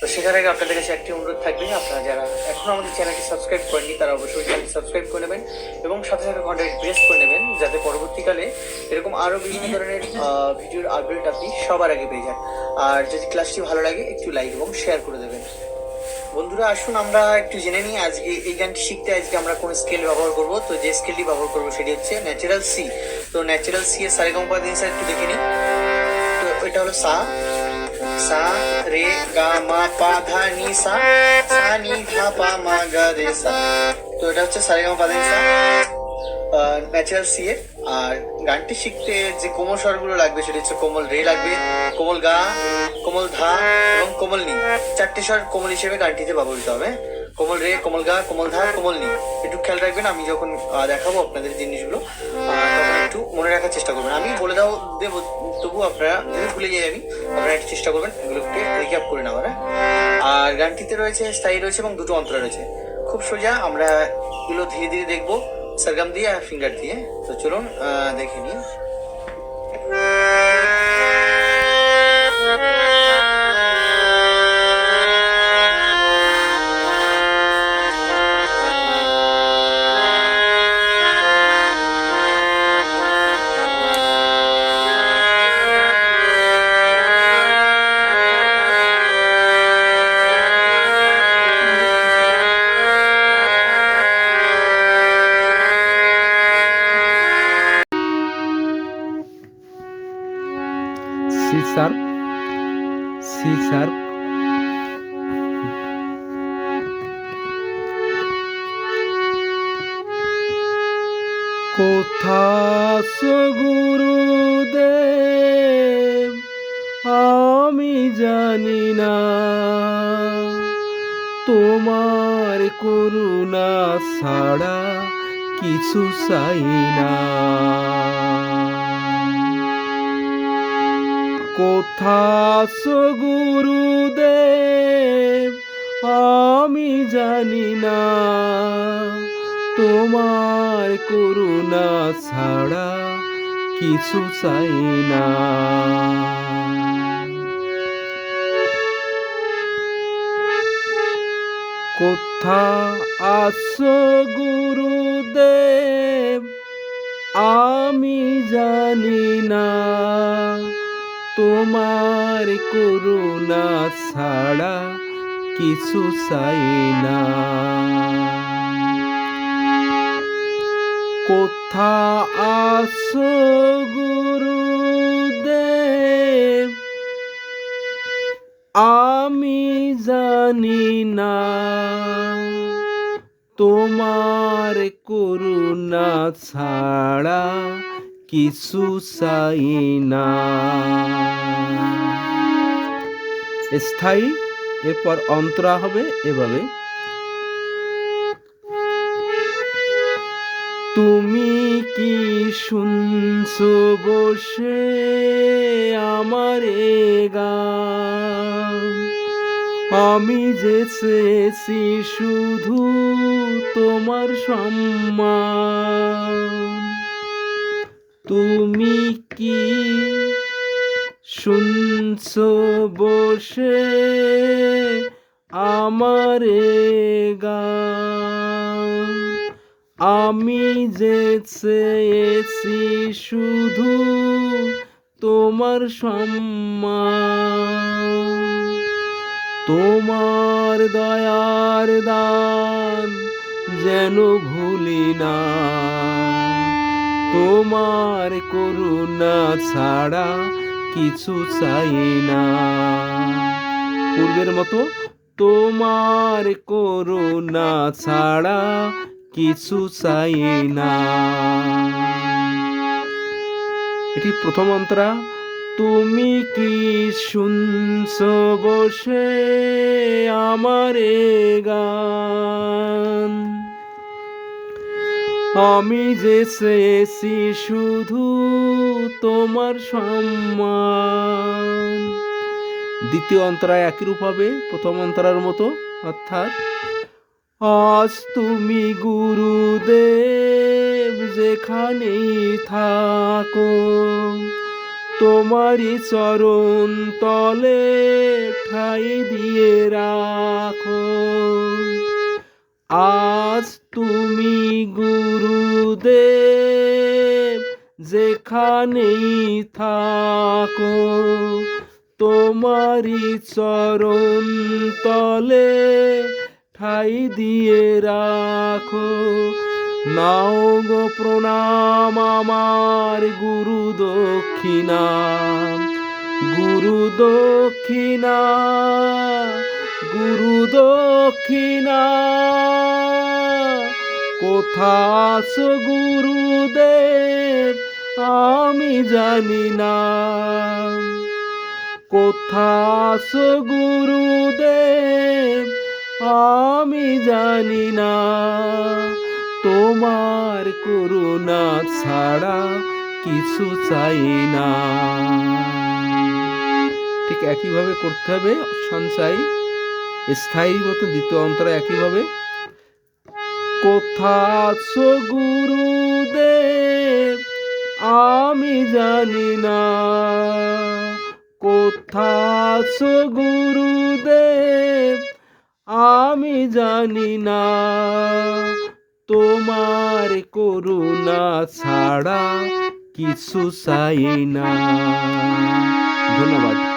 তো সেখানে আপনাদের কাছে একটি অনুরোধ থাকবে আপনারা যারা এখনও আমাদের চ্যানেলটি সাবস্ক্রাইব করেননি, তারা অবশ্যই চ্যানেলটি সাবস্ক্রাইব করে নেবেন এবং সাথে সাথে ঘন্টাটি প্রেস করে নেবেন যাতে পরবর্তীকালে এরকম আরও বিভিন্ন ধরনের ভিডিওর আপডেট আপনি সবার আগে পেয়ে যান। আর যদি ক্লাসটি ভালো লাগে, একটু লাইক এবং শেয়ার করে দেবেন। বন্ধুরা, আসুন আমরা একটু জেনে নিই আজকে এই গানটি শিখতে আজকে আমরা কোন স্কেল ব্যবহার করব। তো যে স্কেলটি ব্যবহার করব সেটি হচ্ছে ন্যাচারাল সি তো ন্যাচারাল সি এর সারেগাম পা দিন স্যার, একটু দেখে নিই। তো এটা হলো সা। সা রে গা মা পা ধা নি সা সা নি ধা পা মা গা রে সা তো এটা হচ্ছে সারেগাম পা দিন সা ন্যাচারাল সি এর। আর গানটি শিখতে যে কোমল স্বরগুলো লাগবে, সেটা হচ্ছে কোমল রে লাগবে, কোমল গা, কোমল ধা এবং কোমল নি। চারটি স্বর কোমল হিসেবে গানটিতে ব্যবহৃত হবে। কোমল রে, কোমল গা, কোমল ধা, কোমল নি। একটু খেয়াল রাখবেন, আমি যখন দেখাবো আপনাদের জিনিসগুলো একটু মনে রাখার চেষ্টা করবেন। আমি বলে দাও, দেবো তবু আপনারা যদি ভুলে যাই আমি আপনারা একটু চেষ্টা করবেন এগুলোকে রিক্যাপ করে নেওয়ার হ্যাঁ? আর গানটিতে রয়েছে, স্থায়ী রয়েছে এবং দুটো অন্তরা রয়েছে। খুব সোজা, আমরা এগুলো ধীরে ধীরে দেখব সরগম দিয়ে আর ফিঙ্গার দিয়ে তো চলুন দেখে নিই। সি শার্প সি কোথাস গুরুদেব আমি জানি না। তোমার করুণা ছাড়া কিছু চাই না। কোথাস গুরুদেব? আমি জানি না। তোমার করুণা ছাড়া কিছু চাই না। কোথা আসো গুরুদেব? তোমার করুণা ছাড়া কিছু চাই না। কোথা আসো গুরুদেব? আমি জানি না। তোমার করুণা ছাড়া কিছু চাই না। স্থায়ী, এরপর অন্তরা হবে এভাবে। তুমি কি শুনছো বসে আমার গান আমি যে চেয়েছি শুধু তোমার সম্মান। তুমি কি শুনছো বসে আমার গান? আমি যে চেয়েছি শুধু তোমার সম্মান। তোমার দয়ার দান যেন ভুলি না। তোমার করুণা ছাড়া কিছু চাই না। পূর্বের মতো তোমার করুণা ছাড়া কিছু চাই না। এটি প্রথম অন্তরা তুমি কি শুনছ বসে আমার গান? আমি যে চেয়েছি শুধু তোমার সম্মান। দ্বিতীয় অন্তরায় একই রূপ হবে, প্রথম অন্তরার মতো, অর্থাৎ, আজ তুমি গুরুদেব যেখানেই থাকো, তোমারই চরণ তলে ঠাই দিয়ে রাখো। আজ তুমি গুরুদেব যেখানেই থাকো, তোমারই চরণ তলে ঠাই দিয়ে রাখো। নাও গো প্রণাম আমার গুরু দক্ষিণা গুরু দক্ষিণা গুরু দক্ষিণা। কোথা আছো গুরুদেব? আমি জানি না। কোথা আছো গুরুদেব? আমি জানি না। তোমার করুণা ছাড়া কিছু চাই না। ঠিক একইভাবে করতে হবে, সঞ্চয়। স্থায়ী মতো দ্বিতীয় অন্তরা একইভাবে কোথা আছো গুরুদেব, আমি জানি না। কোথা আছো গুরুদেব, আমি জানি না। তোমার করুণা ছাড়া কিছু চাই না। ধন্যবাদ।